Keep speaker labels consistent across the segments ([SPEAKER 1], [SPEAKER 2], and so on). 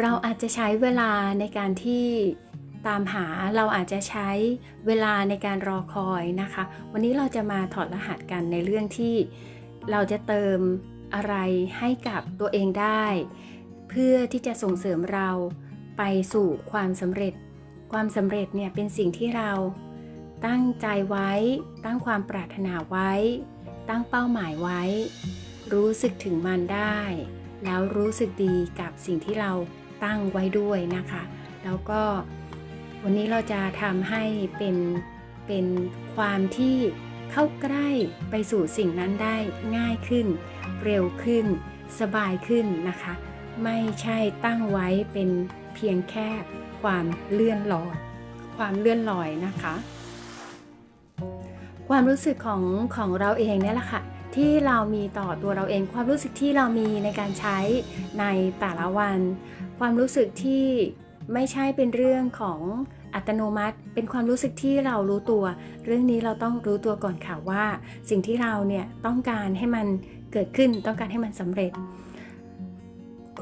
[SPEAKER 1] เราอาจจะใช้เวลาในการที่ตามหาเราอาจจะใช้เวลาในการรอคอยนะคะ วันนี้เราจะมาถอดรหัสกันในเรื่องที่เราจะเติมอะไรให้กับตัวเองได้ เพื่อที่จะส่งเสริมเราไปสู่ความสำเร็จ ความสำเร็จเนี่ยเป็นสิ่งที่เราตั้งใจไว้ ตั้งความปรารถนาไว้ ตั้งเป้าหมายไว้ รู้สึกถึงมันได้ แล้วรู้สึกดีกับสิ่งที่เรา ตั้งไว้ด้วยนะคะ แล้วก็วันนี้เราจะทำให้เป็นเป็นความที่เข้าใกล้ไปสู่สิ่งนั้นได้ง่ายขึ้น เร็วขึ้น สบายขึ้นนะคะ ไม่ใช่ตั้งไว้เป็นเพียงแค่ความเลื่อนลอย ความเลื่อนลอยนะคะ ความรู้สึกของของเราเองเนี่ยแหละค่ะ ที่เรามีต่อตัวเราเอง ความรู้สึกที่เรามีในการใช้ในแต่ละวัน ความรู้สึกที่ไม่ใช่เป็นเรื่องของอัตโนมัติ เป็นความรู้สึกที่เรารู้ตัว เรื่องนี้เราต้องรู้ตัวก่อนค่ะว่า สิ่งที่เราเนี่ยต้องการให้มันเกิดขึ้นต้องการให้มันสำเร็จ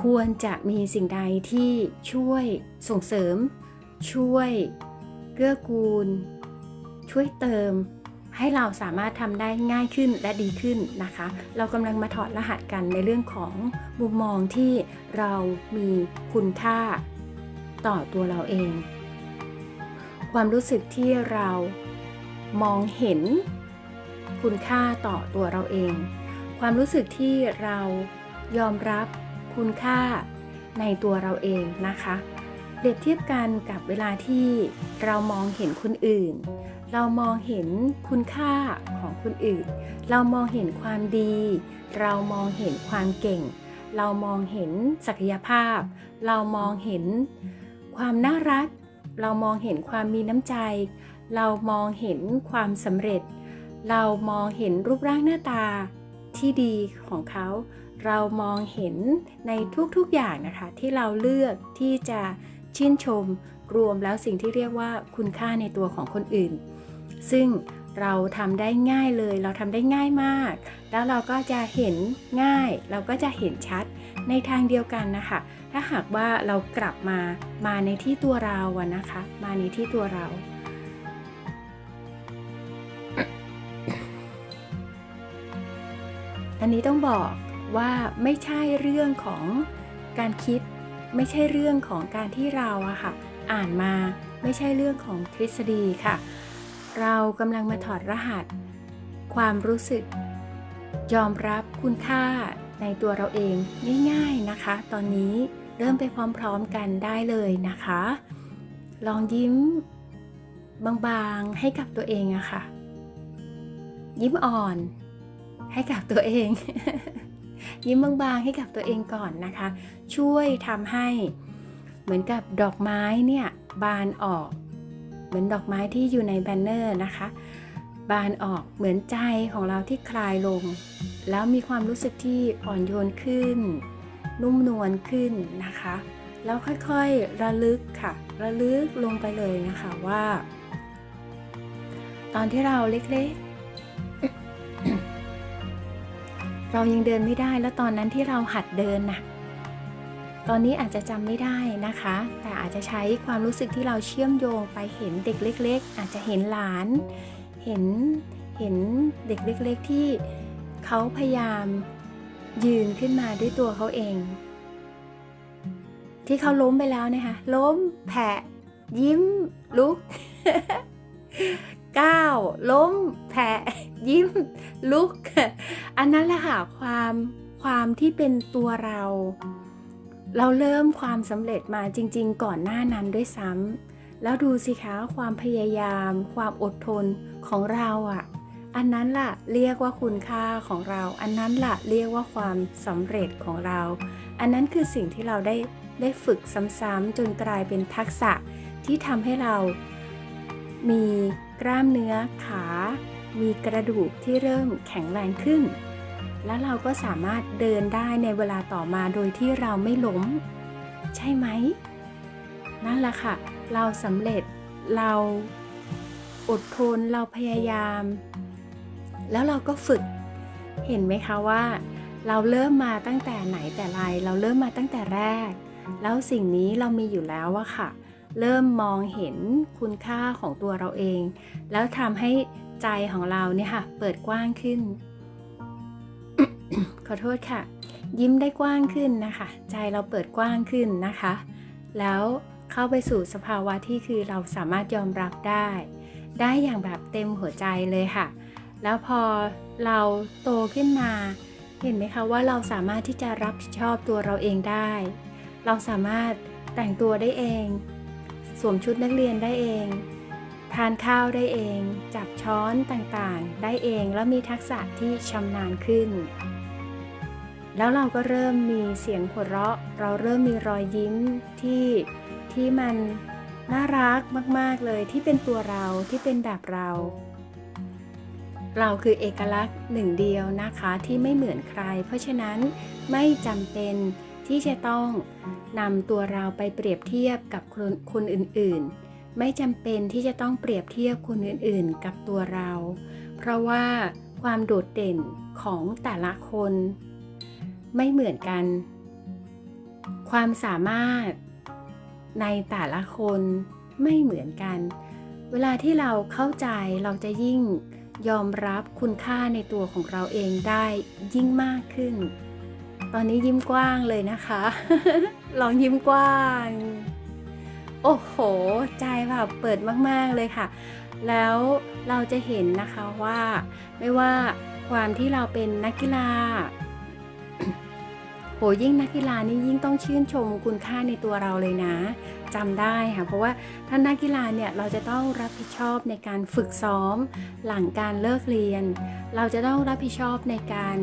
[SPEAKER 1] ควรจะมีสิ่งใดที่ช่วยส่งเสริม ช่วยเกื้อกูล ช่วยเติม ให้เราสามารถทำได้ง่ายขึ้นและดีขึ้นนะคะ เรากำลังมาถอดรหัสกันในเรื่องของมุมมองที่เรามีคุณค่าต่อตัวเราเอง ความรู้สึกที่เรามองเห็นคุณค่าต่อตัวเราเอง ความรู้สึกที่เรายอมรับคุณค่าในตัวเราเองนะคะ เปรียบเทียบกันกับเวลาที่เรามองเห็นคนอื่น เรามองเห็นคุณค่าของคนอื่น เรามองเห็นความดี เรามองเห็นความเก่ง เรามองเห็นศักยภาพ เรามองเห็นความน่ารัก เรามองเห็นความมีน้ำใจ เรามองเห็นความสำเร็จ เรามองเห็นรูปร่างหน้าตาที่ดีของเขา เรามองเห็นในทุกๆอย่างนะคะ ที่เราเลือกที่จะ ชื่นชม รวมแล้วสิ่งที่เรียกว่าคุณค่าในตัวของคนอื่น ซึ่งเราทำได้ง่ายเลย เราทำได้ง่ายมาก แล้วเราก็จะเห็นง่าย เราก็จะเห็นชัดในทางเดียวกันนะคะ ถ้าหากว่าเรากลับมา มาในที่ตัวเราอะนะคะ มาในที่ตัวเรา อันนี้ต้องบอกว่าไม่ใช่เรื่องของการคิด ไม่ใช่เรื่องของการที่เราอะค่ะ อ่านมาไม่ใช่เรื่องของทฤษฎีค่ะ เรากำลังมาถอดรหัส ความรู้สึก ยอมรับคุณค่าในตัวเราเองง่ายๆนะคะ ตอนนี้เริ่มไปพร้อมๆกันได้เลยนะคะ ลองยิ้มบางๆให้กับตัวเองอะค่ะ ยิ้มอ่อนให้กับตัวเอง ยิ้มบางๆให้กับตัวเองก่อนนะคะ ช่วยทำให้เหมือนกับดอกไม้เนี่ยบานออก เหมือนดอกไม้ที่อยู่ในแบนเนอร์นะคะ บานออกเหมือนใจของเราที่คลายลง แล้วมีความรู้สึกที่อ่อนโยนขึ้น นุ่มนวลขึ้นนะคะ แล้วค่อยๆระลึกค่ะ ระลึกลงไปเลยนะคะว่า ตอนที่เราเล็กๆ เรายังเดินไม่ได้แล้วตอนนั้นที่เราหัดเดินน่ะ ตอนนี้อาจจะจำไม่ได้นะคะ แต่อาจจะใช้ความรู้สึกที่เราเชื่อมโยงไปเห็นเด็กเล็ก ๆ อาจจะเห็นหลาน เห็นเห็นเด็กเล็ก ๆ ที่เขาพยายามยืนขึ้นมาด้วยตัวเขาเอง ที่เขาล้มไปแล้วนะคะล้มแผะยิ้มลุก ก้าวล้ม แผะยิ้ม ลุก อันนั้นแหละค่ะความความที่เป็นตัวเรา เราเริ่มความสำเร็จมาจริง ๆ ก่อนหน้านั้นด้วยซ้ำแล้วดูสิคะความพยายาม ความอดทนของเราอะ่ะ อันนั้นล่ะเรียกว่าคุณค่าของเรา อันนั้นล่ะเรียกว่าความสำเร็จของเรา อันนั้นคือสิ่งที่เราได้ได้ฝึกซ้ำๆจนกลายเป็นทักษะที่ทำให้เรามี กล้ามเนื้อขา มีกระดูกที่เริ่มแข็งแรงขึ้น และเราก็สามารถเดินได้ในเวลาต่อมาโดยที่เราไม่ล้ม ใช่ไหม นั่นแหละค่ะ เราสำเร็จเราอดทนเราพยายาม แล้วเราก็ฝึกเห็นไหมคะว่า เราเริ่มมาตั้งแต่ไหนแต่ไร เราเริ่มมาตั้งแต่แรก แล้วสิ่งนี้เรามีอยู่แล้วอะค่ะ เริ่มมองเห็นคุณค่าของตัวเราเอง แล้วทำให้ใจของเราเนี่ยค่ะ เปิดกว้างขึ้น ขอโทษค่ะ ยิ้มได้กว้างขึ้นนะคะ ใจเราเปิดกว้างขึ้นนะคะ แล้วเข้าไปสู่สภาวะที่คือเราสามารถยอมรับได้ ได้อย่างแบบเต็มหัวใจเลยค่ะ แล้วพอเราโตขึ้นมา เห็นไหมคะว่าเราสามารถที่จะรับผิดชอบตัวเราเองได้ เราสามารถแต่งตัวได้เอง สวมชุดนักเรียนได้เอง ทานข้าวได้เอง จับช้อนต่างๆ ได้เองแล้วมีทักษะที่ชำนาญขึ้น แล้วเราก็เริ่มมีเสียงหัวเราะ เราเริ่มมีรอยยิ้มที่ที่มันน่ารักมาก ๆ เลยที่เป็นตัวเราที่เป็นแบบเรา เราคือเอกลักษณ์หนึ่งเดียวนะคะที่ไม่เหมือนใคร เพราะฉะนั้นไม่จำเป็น ที่จะต้องนำตัวเราไปเปรียบเทียบกับคนคนอื่นๆ ไม่จำเป็นที่จะต้องเปรียบเทียบคนอื่นๆ กับตัวเรา เพราะว่าความโดดเด่นของแต่ละคน ไม่เหมือนกัน ความสามารถในแต่ละคนไม่เหมือนกัน เวลาที่เราเข้าใจเราจะยิ่งยอมรับคุณค่าในตัวของเราเองได้ยิ่งมากขึ้น ตอนนี้ยิ้มกว้างเลยนะคะ ลองยิ้มกว้าง โอ้โห ใจแบบเปิดมาก ๆ เลยค่ะ แล้วเราจะเห็นนะคะว่า ไม่ว่าความที่เราเป็นนักกีฬาโหยิ่งนักกีฬานี่ยิ่งต้องชื่นชมคุณค่าในตัวเราเลยนะจำได้ค่ะ เพราะว่าท่านนักกีฬาเนี่ยเราจะต้องรับผิดชอบในการฝึกซ้อม หลังการเลิกเรียน เราจะต้องรับผิดชอบในการ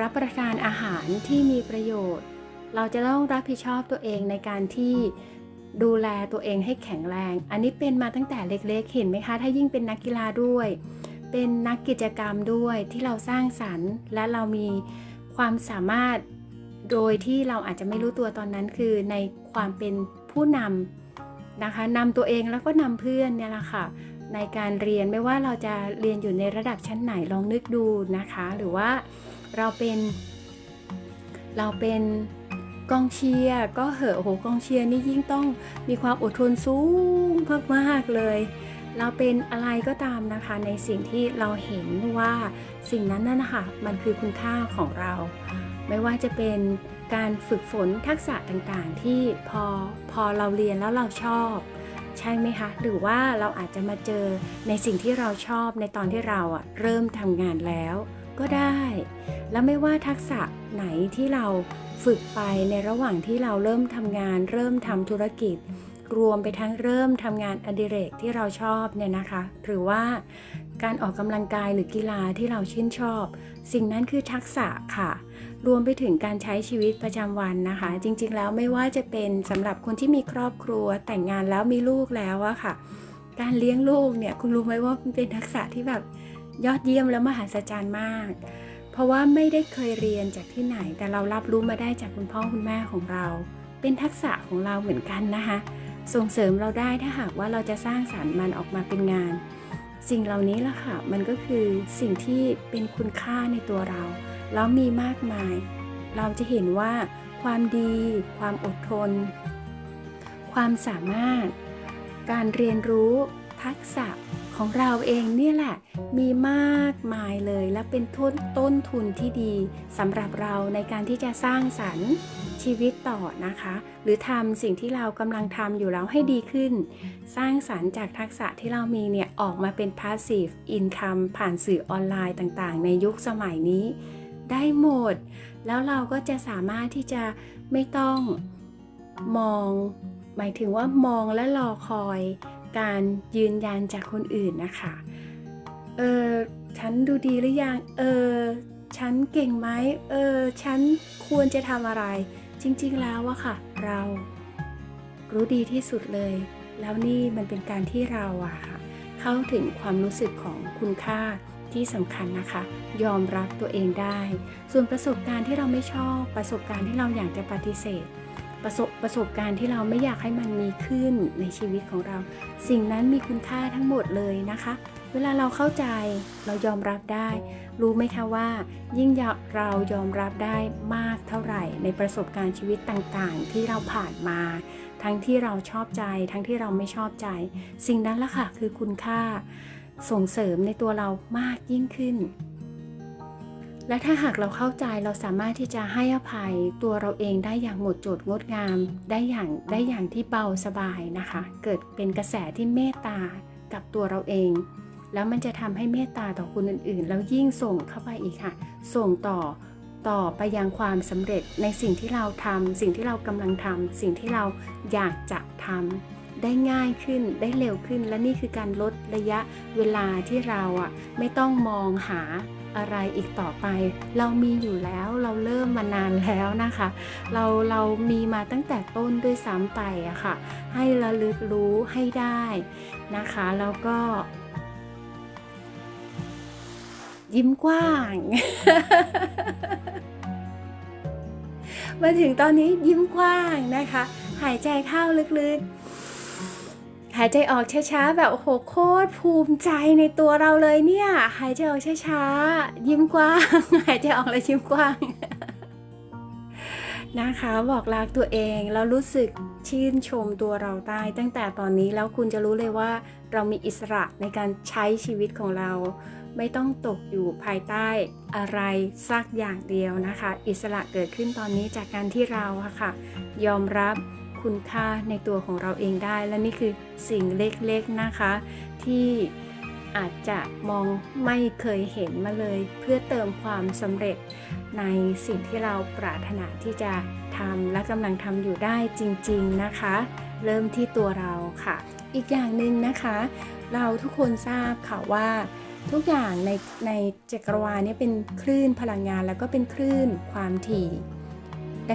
[SPEAKER 1] รับประทานอาหารที่มีประโยชน์ เราจะต้องรับผิดชอบตัวเองในการที่ดูแลตัวเองให้แข็งแรง อันนี้เป็นมาตั้งแต่เล็กๆ เห็นไหมคะ ถ้ายิ่งเป็นนักกีฬาด้วย เป็นนักกิจกรรมด้วยที่เราสร้างสรรค์ และเรามีความสามารถโดยที่เราอาจจะไม่รู้ตัวตอนนั้นคือในความเป็นผู้นำนะคะนำตัวเองแล้วก็นำเพื่อนเนี่ยแหละค่ะในการเรียนไม่ว่าเราจะเรียนอยู่ในระดับชั้นไหนลองนึกดูนะคะ หรือว่า เราเป็น เราเป็นกองเชียร์ก็เหอะโอ้โหกองเชียร์นี่ยิ่งต้องมีความอดทนสูงมากๆเลย เราเป็นอะไรก็ตามนะคะในสิ่งที่เราเห็นว่าสิ่งนั้นนั่นนะคะมันคือคุณค่าของเรา ไม่ว่าจะเป็นการฝึกฝนทักษะต่างๆ ที่พอพอเราเรียนแล้วเราชอบ ใช่ไหมคะหรือว่าเราอาจจะมาเจอในสิ่งที่เราชอบในตอนที่เราอะเริ่มทำงานแล้ว ก็ได้ แล้วไม่ว่าทักษะไหนที่เราฝึกไปในระหว่างที่เราเริ่มทำงาน เริ่มทำธุรกิจ รวมไปทั้งเริ่มทำงานอดิเรกที่เราชอบเนี่ยนะคะ หรือว่าการออกกำลังกายหรือกีฬาที่เราชื่นชอบ สิ่งนั้นคือทักษะค่ะ รวมไปถึงการใช้ชีวิตประจำวันนะคะ จริงๆ แล้วไม่ว่าจะเป็นสำหรับคนที่มีครอบครัวแต่งงานแล้วมีลูกแล้วอะค่ะ การเลี้ยงลูกเนี่ยคุณรู้ไหมว่ามันเป็นทักษะที่แบบ ยอดเยี่ยมและมหัศจรรย์มาก เพราะว่าไม่ได้เคยเรียนจากที่ไหน แต่เรารับรู้มาได้จากคุณพ่อคุณแม่ของเรา เป็นทักษะของเราเหมือนกันนะคะ ส่งเสริมเราได้ถ้าหากว่าเราจะสร้างสารรค์มันออกมาเป็นงาน สิ่งเหล่านี้ล่ะค่ะ มันก็คือสิ่งที่เป็นคุณค่าในตัวเรา แล้วมีมากมาย เราจะเห็นว่าความดี ความอดทน ความสามารถ การเรียนรู้ ทักษะ ของเราเองเนี่ยแหละมีมากมายเลยและเป็นต้นต้นทุนที่ดีสำหรับเราในการที่จะสร้างสรรค์ชีวิตต่อนะคะ หรือทำสิ่งที่เรากำลังทำอยู่แล้วให้ดีขึ้น สร้างสรรค์จากทักษะที่เรามีเนี่ยออกมาเป็น passive income ผ่านสื่อออนไลน์ต่างๆ ในยุคสมัยนี้ ได้หมด แล้วเราก็จะสามารถที่จะไม่ต้องมอง หมายถึงว่ามองและรอคอย การยืนยันจากคนอื่นนะคะ เออฉันดูดีหรือยัง เออ ฉันเก่งไหมเออ ฉันควรจะทำอะไร จริง ๆ แล้วอะค่ะ เรารู้ดีที่สุดเลย แล้วนี่มันเป็นการที่เราอะค่ะ เข้าถึงความรู้สึกของคุณค่าที่สำคัญนะคะ ยอมรับตัวเองได้ ส่วนประสบการณ์ที่เราไม่ชอบ ประสบการณ์ที่เราอยากจะปฏิเสธ ประสบประสบการณ์ที่เราไม่อยากให้มันมีขึ้นในชีวิตของเรา สิ่งนั้นมีคุณค่าทั้งหมดเลยนะคะ เวลาเราเข้าใจเรายอมรับได้ รู้ไหมคะว่า ยิ่งเรายอมรับได้มากเท่าไหร่ ในประสบการณ์ชีวิตต่างๆ ที่เราผ่านมา ทั้งที่เราชอบใจ ทั้งที่เราไม่ชอบใจ สิ่งนั้นละค่ะคือคุณค่าส่งเสริมในตัวเรามากยิ่งขึ้น และถ้าหากเราเข้าใจเราสามารถที่จะให้อภัยตัวเราเองได้อย่างหมดจดงดงาม ได้อย่างได้อย่างที่เบาสบายนะคะ เกิดเป็นกระแสที่เมตตากับตัวเราเอง แล้วมันจะทำให้เมตตาต่อคนอื่นๆ แล้วยิ่งส่งเข้าไปอีกค่ะ ส่งต่อต่อไปยังความสำเร็จในสิ่งที่เราทำสิ่งที่เรากำลังทำสิ่งที่เราอยากจะทำได้ง่ายขึ้นได้เร็วขึ้นและนี่คือการลดระยะเวลาที่เราอะไม่ต้องมองหา อะไรอีกต่อไป เรามีอยู่แล้วเราเริ่มมานานแล้วนะคะ เราเรามีมาตั้งแต่ต้นด้วยซ้ำไปอะค่ะ ให้ระลึกรู้ให้ได้นะคะ แล้วก็ ยิ้มกว้าง มาถึงตอนนี้ยิ้มกว้างนะคะ หายใจเข้าลึกๆ หายใจออกช้าๆ แบบโอ้โหโคตรภูมิใจในตัวเราเลยเนี่ย หายใจออกช้าๆ ยิ้มกว้างหายใจออกแล้วยิ้มกว้างนะคะบอกรักตัวเองแล้วรู้สึกชื่นชมตัวเราได้ ตั้งแต่ตอนนี้แล้วคุณจะรู้เลยว่าเรามีอิสระในการใช้ชีวิตของเรา ไม่ต้องตกอยู่ภายใต้อะไรสักอย่างเดียวนะคะ อิสระเกิดขึ้นตอนนี้จากการที่เราค่ะ ยอมรับ คุณค่าในตัวของเราเองได้ และนี่คือสิ่งเล็กๆนะคะ ที่อาจจะมองไม่เคยเห็นมาเลย เพื่อเติมความสำเร็จในสิ่งที่เราปรารถนาที่จะทำและกำลังทำอยู่ได้จริง ๆนะคะ เริ่มที่ตัวเราค่ะ อีกอย่างหนึ่งนะคะ เราทุกคนทราบค่ะว่าทุกอย่างในในจักรวาลนี้เป็นคลื่นพลังงานแล้วก็เป็นคลื่นความถี่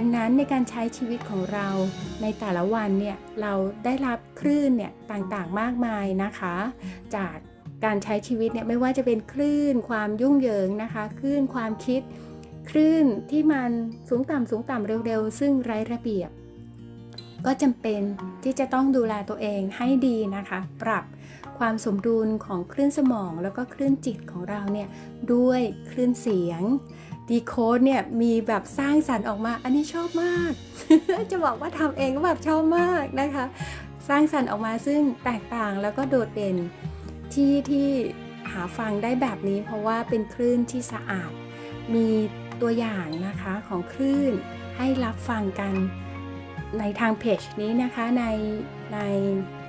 [SPEAKER 1] ดังนั้นในการใช้ชีวิตของเราในแต่ละวันเนี่ยเราได้รับคลื่นเนี่ยต่างๆมากมายนะคะ จากการใช้ชีวิตเนี่ยไม่ว่าจะเป็นคลื่นความยุ่งเหยิงนะคะคลื่นความคิดคลื่นที่มันสูงต่ำสูงต่ำเร็วๆ ซึ่งไร้ระเบียบ ก็จำเป็นที่จะต้องดูแลตัวเองให้ดีนะคะ ปรับความสมดุลของคลื่นสมองแล้วก็คลื่นจิตของเราเนี่ยด้วยคลื่นเสียง ดีโคดเนี่ยมีแบบสร้างสรรค์ออกมา อันนี้ชอบมาก จะบอกว่าทำเองก็แบบชอบมากนะคะ สร้างสรรค์ออกมาซึ่งแตกต่างแล้วก็โดดเด่นที่ที่หาฟังได้แบบนี้ เพราะว่าเป็นคลื่นที่สะอาด มีตัวอย่างนะคะของคลื่นให้รับฟังกันในทางเพจนี้นะคะในใน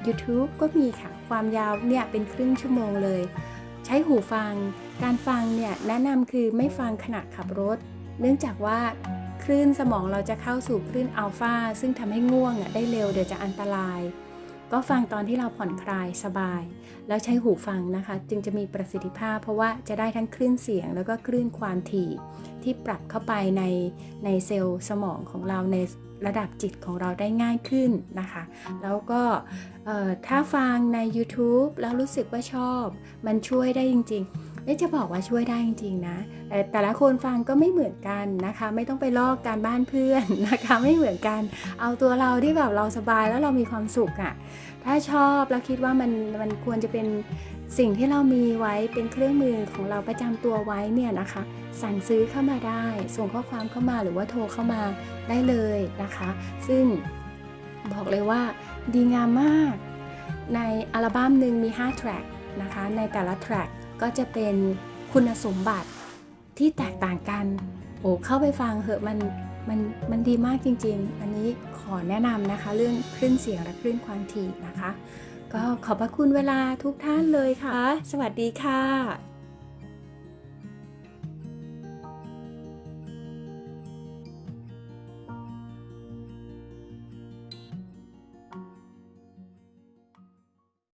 [SPEAKER 1] YouTube ก็มีค่ะ ความยาวเนี่ยเป็นครึ่งชั่วโมงเลย ช้หูฟัง การฟังเนี่ยแนะนำคือไม่ฟังขณะขับรถ เนื่องจากว่าคลื่นสมองเราจะเข้าสู่คลื่นอัลฟาซึ่งทำให้ง่วงอะได้เร็วเดี๋ยวจะอันตราย ก็ฟังตอนที่เราผ่อนคลายสบาย แล้วใช้หูฟังนะคะ จึงจะมีประสิทธิภาพ เพราะว่าจะได้ทั้งคลื่นเสียง แล้วก็คลื่นความถี่ที่ปรับเข้าไปในในเซลล์สมองของเราใน ระดับจิตของเราได้ง่ายขึ้นนะคะ แล้วก็ถ้าฟังใน YouTube แล้วรู้สึกว่าชอบ มันช่วยได้จริงๆไม่จะบอกว่าช่วยได้จริงๆนะแต่แต่ละคนฟังก็ไม่เหมือนกันนะคะ ไม่ต้องไปลอกการบ้านเพื่อนนะคะ ไม่เหมือนกัน เอาตัวเราที่แบบเราสบายแล้วเรามีความสุขอะ่ะ ถ้าชอบแล้วคิดว่ามันมันควรจะเป็น สิ่งที่เรามีไว้เป็นเครื่องมือของเราประจำตัวไว้เนี่ยนะคะ สั่งซื้อเข้ามาได้ ส่งข้อความเข้ามาหรือว่าโทรเข้ามาได้เลยนะคะ ซึ่งบอกเลยว่าดีงามมาก ในอัลบั้มหนึ่งมี 5 แทร็กนะคะ ในแต่ละแทร็กก็จะเป็นคุณสมบัติที่แตกต่างกัน โอ้เข้าไปฟังเหอะมันมันมันดีมากจริง ๆ อันนี้ขอแนะนำนะคะ เรื่องคลื่นเสียงและคลื่นความถี่นะคะ ก็ขอบพระคุณเวลาทุกท่านเลยค่ะ สวัสดีค่ะ